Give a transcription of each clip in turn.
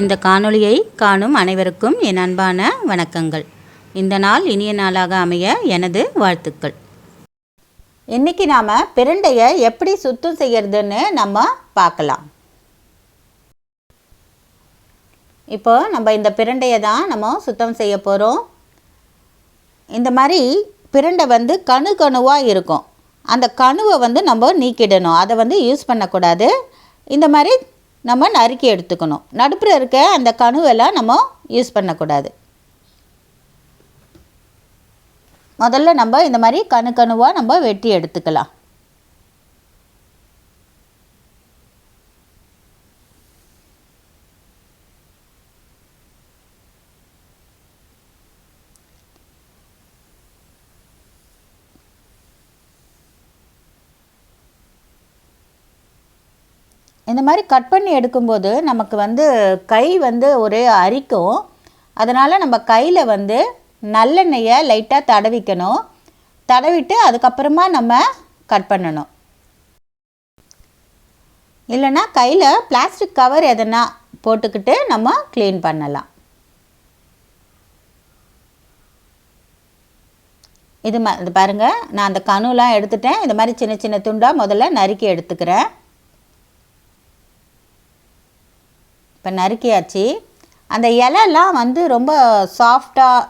இந்த காணொளியை காணும் அனைவருக்கும் என் அன்பான வணக்கங்கள். இந்த நாள் இனிய நாளாக அமைய எனது வாழ்த்துக்கள். இன்னைக்கு நாம் பிரண்டையை எப்படி சுத்தம் செய்யறதுன்னு நம்ம பார்க்கலாம். இப்போ நம்ம இந்த பிரண்டையை தான் நம்ம சுத்தம் செய்ய போகிறோம் இந்த மாதிரி பிரண்டை வந்து கணு கணுவாக இருக்கும். அந்த கணுவை வந்து நம்ம நீக்கிடணும். அதை வந்து யூஸ் பண்ணக்கூடாது. இந்த மாதிரி நம்ம நறுக்கி எடுத்துக்கணும். நடுப்புற இருக்க அந்த கணுவெல்லாம் நம்ம யூஸ் பண்ணக்கூடாது. முதல்ல நம்ம இந்த மாதிரி கணு கணுவாக நம்ம வெட்டி எடுத்துக்கலாம். இந்த மாதிரி கட் பண்ணி எடுக்கும்போது நமக்கு வந்து கை வந்து ஒரே அரிக்கும். அதனால் நம்ம கையில் வந்து நல்லெண்ணெயை லைட்டாக தடவிக்கணும். தடவிட்டு அதுக்கப்புறமா நம்ம கட் பண்ணணும். இல்லைன்னா கையில் பிளாஸ்டிக் கவர் எதனா போட்டுக்கிட்டு நம்ம க்ளீன் பண்ணலாம். இது மா இது பாருங்கள் நான் அந்த கணுலாம் எடுத்துட்டேன். இந்த மாதிரி சின்ன சின்ன துண்டாக முதல்ல நறுக்கி எடுத்துக்கிறேன். இப்போ நறுக்கியாச்சு. அந்த இலைலாம் வந்து ரொம்ப சாஃப்டாக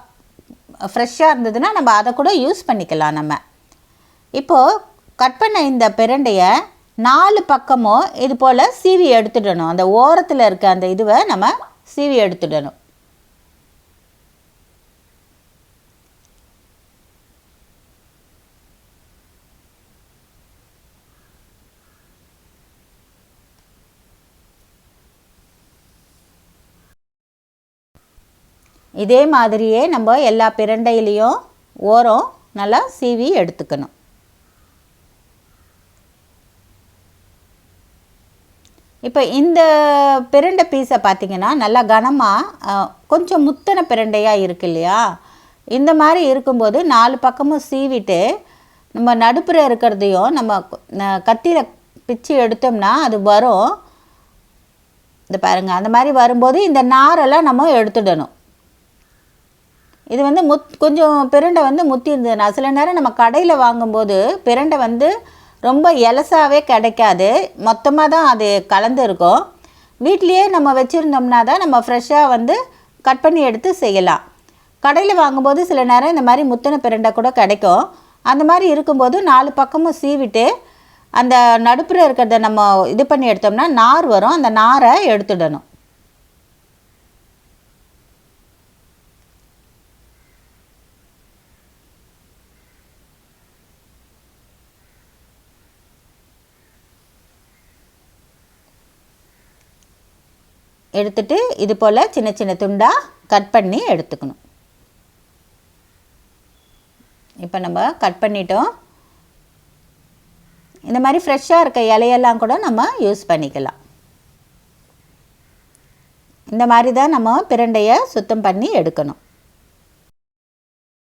ஃப்ரெஷ்ஷாக இருந்ததுன்னா நம்ம அதை கூட யூஸ் பண்ணிக்கலாம் நம்ம. இப்போது கட் பண்ண இந்த பிரண்டையை நாலு பக்கமும் இது போல் சீவி எடுத்துடணும். அந்த ஓரத்தில் இருக்க அந்த இதுவை நம்ம சீவி எடுத்துடணும். இதே மாதிரியே நம்ம எல்லா பிரண்டையிலையும் ஓரம் நல்லா சீவி எடுத்துக்கணும். இப்போ இந்த பிரண்டை பீஸை பார்த்திங்கன்னா நல்லா கனமாக கொஞ்சம் முத்தன பிரண்டையாக இருக்கு இல்லையா? இந்த மாதிரி இருக்கும்போது நாலு பக்கமும் சீவிட்டு நம்ம நடுப்புற இருக்கிறதையும் நம்ம கத்தியில் பிச்சு எடுத்தோம்னா அது வரும். இந்த பாருங்கள் அந்த மாதிரி வரும்போது இந்த நாரெல்லாம் நம்ம எடுத்துடணும். இது வந்து முத் கொஞ்சம் பிரண்டை வந்து முத்தி இருந்ததுன்னா சில நேரம் நம்ம கடையில் வாங்கும்போது பிரண்டை வந்து ரொம்ப எலசாவே கிடைக்காது. மொத்தமாக தான் அது கலந்து இருக்கும் வீட்லேயே நம்ம வச்சுருந்தோம்னா தான் நம்ம ஃப்ரெஷ்ஷாக வந்து கட் பண்ணி எடுத்து செய்யலாம். கடையில் வாங்கும்போது சில நேரம் இந்த மாதிரி முத்தின பிரண்டை கூட கிடைக்கும். அந்த மாதிரி இருக்கும்போது நாலு பக்கமும் சீவிட்டு அந்த நடுப்புற இருக்கிறத நம்ம இது பண்ணி எடுத்தோம்னா நார் வரும். அந்த நாரை எடுத்துடணும். எடுத்துட்டு இது போல் சின்ன சின்ன துண்டாக கட் பண்ணி எடுத்துக்கணும். இப்போ நம்ம கட் பண்ணிட்டோம். இந்த மாதிரி ஃப்ரெஷ்ஷாக இருக்க இலையெல்லாம் கூட நம்ம யூஸ் பண்ணிக்கலாம். இந்த மாதிரி தான் நம்ம பிரண்டையை சுத்தம் பண்ணி எடுக்கணும்.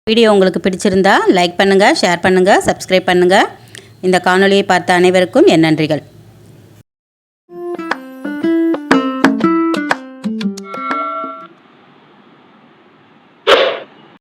வீடியோ உங்களுக்கு பிடிச்சிருந்தா லைக் பண்ணுங்கள் ஷேர் பண்ணுங்கள் சப்ஸ்கிரைப் பண்ணுங்கள் இந்த காணொலியை பார்த்த அனைவருக்கும் என் நன்றிகள்.